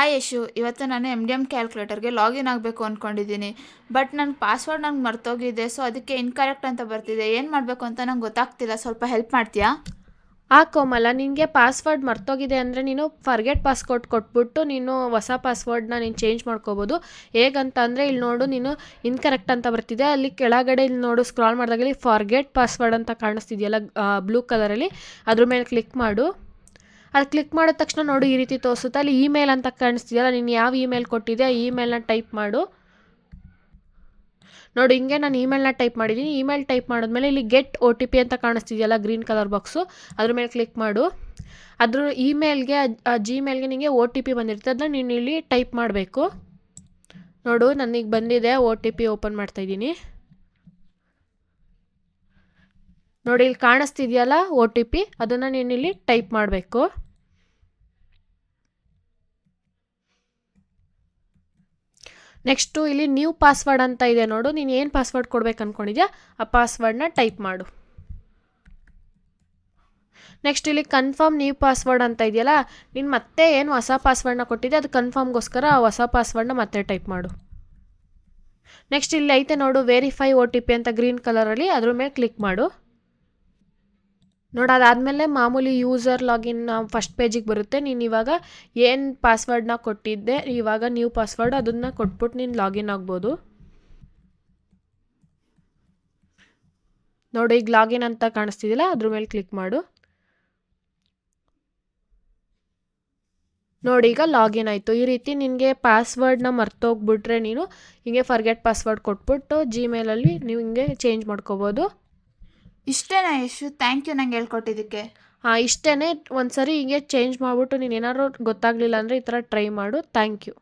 Hi Yashu ಇವತ್ತು ನಾನು M D M ಕ್ಯಾಲ್ಕುಲೇಟರ್ಗೆ ಲಾಗಿನ್ ಆಗಬೇಕು ಅಂದ್ಕೊಂಡಿದ್ದೀನಿ ಬಟ್ ನನ್ನ ಪಾಸ್ವರ್ಡ್ ನಂಗೆ ಮರ್ತೋಗಿದೆ ಸೊ ಅದಕ್ಕೆ ಇನ್ಕರೆಕ್ಟ್ ಅಂತ ಬರ್ತಿದೆ. ಏನು ಮಾಡಬೇಕು ಅಂತ ನಂಗೆ ಗೊತ್ತಾಗ್ತಿಲ್ಲ. ಸ್ವಲ್ಪ ಹೆಲ್ಪ್ ಮಾಡ್ತೀಯಾ? ಆ, ಕೋಮಲ, ನಿನಗೆ ಪಾಸ್ವರ್ಡ್ ಮರ್ತೋಗಿದೆ ಅಂದರೆ ನೀನು ಫರ್ಗೆಟ್ ಪಾಸ್ವರ್ಡ್ ಕೊಟ್ಬಿಟ್ಟು ನೀನು ಹೊಸ ಪಾಸ್ವರ್ಡ್ನ ನೀನು ಚೇಂಜ್ ಮಾಡ್ಕೋಬೋದು. ಹೇಗಂತ ಅಂದರೆ ಇಲ್ಲಿ ನೋಡು, ನೀನು ಇನ್ಕರೆಕ್ಟ್ ಅಂತ ಬರ್ತಿದೆ. ಅಲ್ಲಿ ಕೆಳಗಡೆ ಇಲ್ಲಿ ನೋಡು ಸ್ಕ್ರಾಲ್ ಮಾಡಿದಾಗ ಇಲ್ಲಿ ಫಾರ್ಗೆಟ್ ಪಾಸ್ವರ್ಡ್ ಅಂತ ಕಾಣಿಸ್ತಿದೆಯಲ್ಲ ಬ್ಲೂ ಕಲರಲ್ಲಿ ಅದ್ರ ಮೇಲೆ ಕ್ಲಿಕ್ ಮಾಡು. ಅದು ಕ್ಲಿಕ್ ಮಾಡಿದ ತಕ್ಷಣ ನೋಡು ಈ ರೀತಿ ತೋರಿಸುತ್ತೆ. ಅಲ್ಲಿ ಇಮೇಲ್ ಅಂತ ಕಾಣಿಸ್ತಿದೆಯಲ್ಲ, ನೀನು ಯಾವ ಇಮೇಲ್ ಕೊಟ್ಟಿದೆ ಆ ಇಮೇಲ್ನ ಟೈಪ್ ಮಾಡು. ನೋಡಿ, ಹಿಂಗೆ ನಾನು ಇಮೇಲ್ನ ಟೈಪ್ ಮಾಡಿದ್ದೀನಿ. ಇಮೇಲ್ ಟೈಪ್ ಮಾಡಿದ್ಮೇಲೆ ಇಲ್ಲಿ ಗೆಟ್ ಒ ಟಿ ಪಿ ಅಂತ ಕಾಣಿಸ್ತಿದೆಯಲ್ಲ, ಗ್ರೀನ್ ಕಲರ್ ಬಾಕ್ಸು. ಅದ್ರ ಮೇಲೆ ಕ್ಲಿಕ್ ಮಾಡು. ಅದ್ರ ಇಮೇಲ್ಗೆ, ಆ ಜಿಮೇಲ್ಗೆ ನಿಮಗೆ ಒ ಟಿ ಪಿ ಬಂದಿರುತ್ತೆ. ಅದನ್ನ ನೀನು ಇಲ್ಲಿ ಟೈಪ್ ಮಾಡಬೇಕು. ನೋಡು ನನಗೆ ಬಂದಿದೆ, ಒ ಟಿ ಪಿ ಓಪನ್ ಮಾಡ್ತಾಯಿದ್ದೀನಿ ನೋಡಿ, ಇಲ್ಲಿ ಕಾಣಿಸ್ತಿದೆಯಲ್ಲ, ಒ ಟಿ ಪಿ, ಅದನ್ನು ನೀನು ಇಲ್ಲಿ ಟೈಪ್ ಮಾಡಬೇಕು. ನೆಕ್ಸ್ಟು ಇಲ್ಲಿ ನ್ಯೂ ಪಾಸ್ವರ್ಡ್ ಅಂತ ಇದೆ ನೋಡು. ನೀನು ಏನು ಪಾಸ್ವರ್ಡ್ ಕೊಡ್ಬೇಕು ಅಂದ್ಕೊಂಡಿದ್ಯಾ ಆ ಪಾಸ್ವರ್ಡ್ನ ಟೈಪ್ ಮಾಡು. ನೆಕ್ಸ್ಟ್ ಇಲ್ಲಿ ಕನ್ಫರ್ಮ್ ನ್ಯೂ ಪಾಸ್ವರ್ಡ್ ಅಂತ ಇದೆಯಲ್ಲ, ನೀನು ಮತ್ತೆ ಏನು ಹೊಸ ಪಾಸ್ವರ್ಡ್ನ ಕೊಟ್ಟಿದ್ದೆ ಅದು ಕನ್ಫರ್ಮ್ಗೋಸ್ಕರ ಆ ಹೊಸ ಪಾಸ್ವರ್ಡ್ನ ಮತ್ತೆ ಟೈಪ್ ಮಾಡು. ನೆಕ್ಸ್ಟ್ ಇಲ್ಲಿ ಐತೆ ನೋಡು ವೆರಿಫೈ ಒ ಟಿ ಪಿ ಅಂತ ಗ್ರೀನ್ ಕಲರಲ್ಲಿ ಅದ್ರ ಮೇಲೆ ಕ್ಲಿಕ್ ಮಾಡು. ನೋಡಿ ಅದಾದಮೇಲೆ ಮಾಮೂಲಿ ಯೂಸರ್ ಲಾಗಿನ್ ಫಸ್ಟ್ ಪೇಜಿಗೆ ಬರುತ್ತೆ. ನೀನು ಇವಾಗ ಏನು ಪಾಸ್ವರ್ಡ್ನ ಕೊಟ್ಟಿದ್ದೆ, ಇವಾಗ ನ್ಯೂ ಪಾಸ್ವರ್ಡ್ ಅದನ್ನು ಕೊಟ್ಬಿಟ್ಟು ನೀನು ಲಾಗಿನ್ ಆಗ್ಬೋದು. ನೋಡಿ ಈಗ ಲಾಗಿನ್ ಅಂತ ಕಾಣಿಸ್ತಿದ್ದಿಲ್ಲ ಅದ್ರ ಮೇಲೆ ಕ್ಲಿಕ್ ಮಾಡು. ನೋಡಿ ಈಗ ಲಾಗಿನ್ ಆಯಿತು. ಈ ರೀತಿ ನಿನಗೆ ಪಾಸ್ವರ್ಡ್ನ ಮರ್ತೋಗ್ಬಿಟ್ರೆ ನೀನು ಹಿಂಗೆ ಫರ್ಗೆಟ್ ಪಾಸ್ವರ್ಡ್ ಕೊಟ್ಬಿಟ್ಟು ಜಿಮೇಲಲ್ಲಿ ನೀವು ಹಿಂಗೆ ಚೇಂಜ್ ಮಾಡ್ಕೋಬೋದು. ಇಷ್ಟೇನಾ ಯಶು ಥ್ಯಾಂಕ್ ಯು ನಂಗೆ ಹೇಳ್ಕೊಟ್ಟಿದ್ದಕ್ಕೆ. ಹಾಂ ಇಷ್ಟೇ ಒಂದು ಸರಿ ಹಿಂಗೆ ಚೇಂಜ್ ಮಾಡಿಬಿಟ್ಟು ನೀನು ಏನಾದ್ರು ಗೊತ್ತಾಗಲಿಲ್ಲ ಅಂದರೆ ಈ ಥರ ಟ್ರೈ ಮಾಡು. Thank you